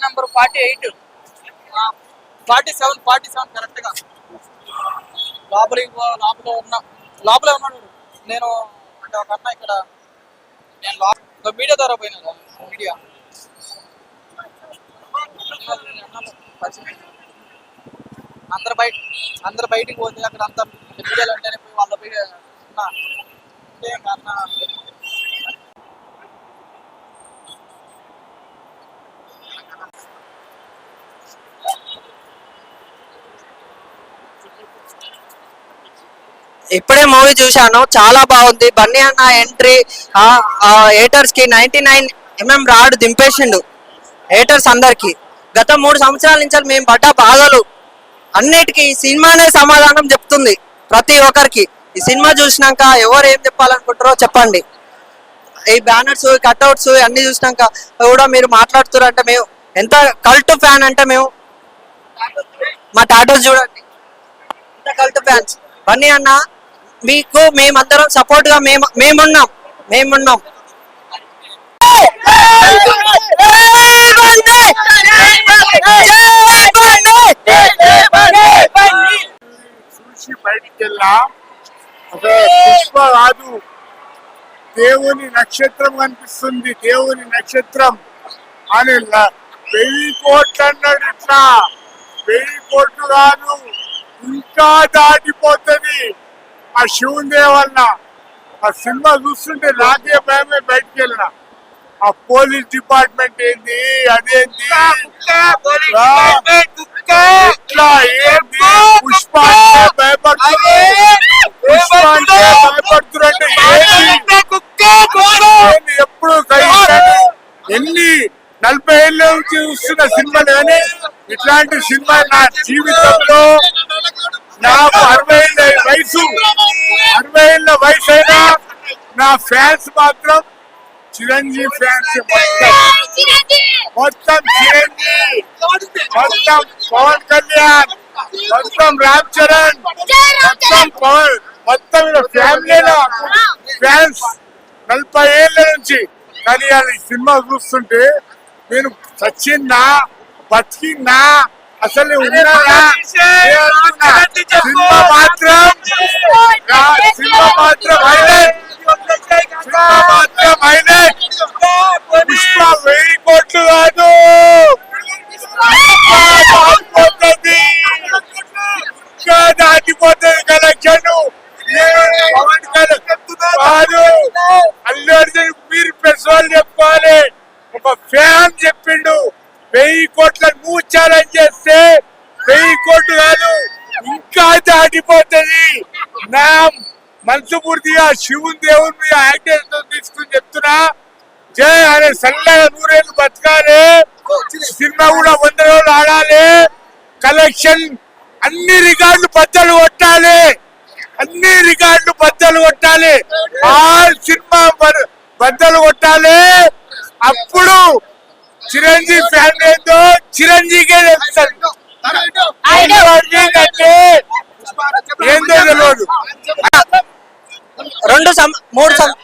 Number forty eight. Forty seven forty seven కరెక్ట్గా. లోపలికి పో- లోపల ఉన్న లోపలే ఉన్నాడు నేను అంటే ఒక అన్న ఇక్కడ నేను లోపల మీడియా ద్వారా పోయినా మీడియా. అందరు బయట అందరు బయటికి పోతే అక్కడ అంతా మీడియాలో అంటేనే పోయి వాళ్ళ పోయి అన్న అంటే అన్న ఇప్పుడే మూవీ చూశాను. చాలా బాగుంది. బన్నీ అన్న ఎంట్రీ ఏటర్స్కి నైన్టీ నైన్ ఎంఎం రాడు దింపేసిండు. ఏటర్స్ అందరికి. గత మూడు సంవత్సరాల నుంచి మేము పడ్డ బాధలు. అన్నిటికీ ఈ సినిమానే సమాధానం చెప్తుంది ప్రతి ఒక్కరికి. ఈ సినిమా చూసినాక ఎవరు ఏం చెప్పాలనుకుంటారో చెప్పండి. ఈ బ్యానర్స్ కట్అవుట్స్ అన్ని చూసినాక కూడా మీరు మాట్లాడుతున్నారంటే మేము ఎంత కల్ట్ ఫ్యాన్ అంటే మేము మా టాటోస్ చూడండి. ఎంత కల్ట్ ఫ్యాన్స్ బన్నీ అన్న మీకు మేమందరం సపోర్ట్గా మేము మేమున్నాం. మేమున్నాం. చూసి బయటికి పుష్ప కాదు దేవుని నక్షత్రం కనిపిస్తుంది. దేవుని నక్షత్రం. అని వెయ్యి కోట్లు అన్నాడు ఇట్లా. వెయ్యి కోట్లు కాదు ఇంకా దాటిపోతుంది. ఆ శివుని దేవల్ల ఆ సినిమా చూస్తుంటే నాకే భయమే బయటికి వెళ్ళిన. ఆ పోలీస్ డిపార్ట్మెంట్ ఏంది అదేంది. ఇట్లా ఏంది? పుష్ప అంటే పుష్ప ఏంది? ఎప్పుడు. ఎన్ని నలభై ఏళ్ళ నుంచి చూస్తున్న సినిమాలు కానీ ఇట్లాంటి సినిమా నా జీవితంలో నాకు అరవై వయసు. అరవై ఏళ్ళ వయసు అయినా నా ఫ్యాన్స్ మాత్రం చిరంజీవి ఫ్యాన్స్ మొత్తం. మొత్తం చిరంజీవి. మొత్తం పవన్ కళ్యాణ్. మొత్తం రామ్ చరణ్. మొత్తం పవన్. మొత్తం ఫ్యామిలీలో ఫ్యాన్స్ నలభై ఏళ్ళ నుంచి. కానీ అది సినిమా చూస్తుంటే నేను చచ్చిందా బతికిందా అసలు? సినిమా మాత్రం సినిమా మాత్రం సినిమా మాత్రం పుష్ప వెయ్యి కోట్లు కాదు దాటిపోతుంది కలెక్షన్. కాదు అల్లు అర్జున్ మీరు పెసోలు చెప్పుకోవాలి. ఒక ఫ్యాన్ చెప్పిండు. వెయ్యి కోట్ల నువ్వు ఛాలెంజ్ ఇంకా కాదు ఇంకా దాటిపోతుంది. నా మనసు పూర్తిగా శివుని దేవుని మీద యాక్టర్స్ తీసుకుని చెప్తున్నా. జై అనే సల్లగా నూరేళ్ళు బతకాలి. సినిమా కూడా వంద రోజులు ఆడాలి. కలెక్షన్ అన్ని రికార్డులు బద్దలు కొట్టాలి. అన్ని రికార్డులు బద్దలు కొట్టాలి. ఆల్ సినిమా బద్దలు కొట్టాలి. అప్పుడు చిరంజీవి ఫ్యామిలీతో చిరంజీవికే తెలుస్తుంది. రెండు సం- మూడు సం-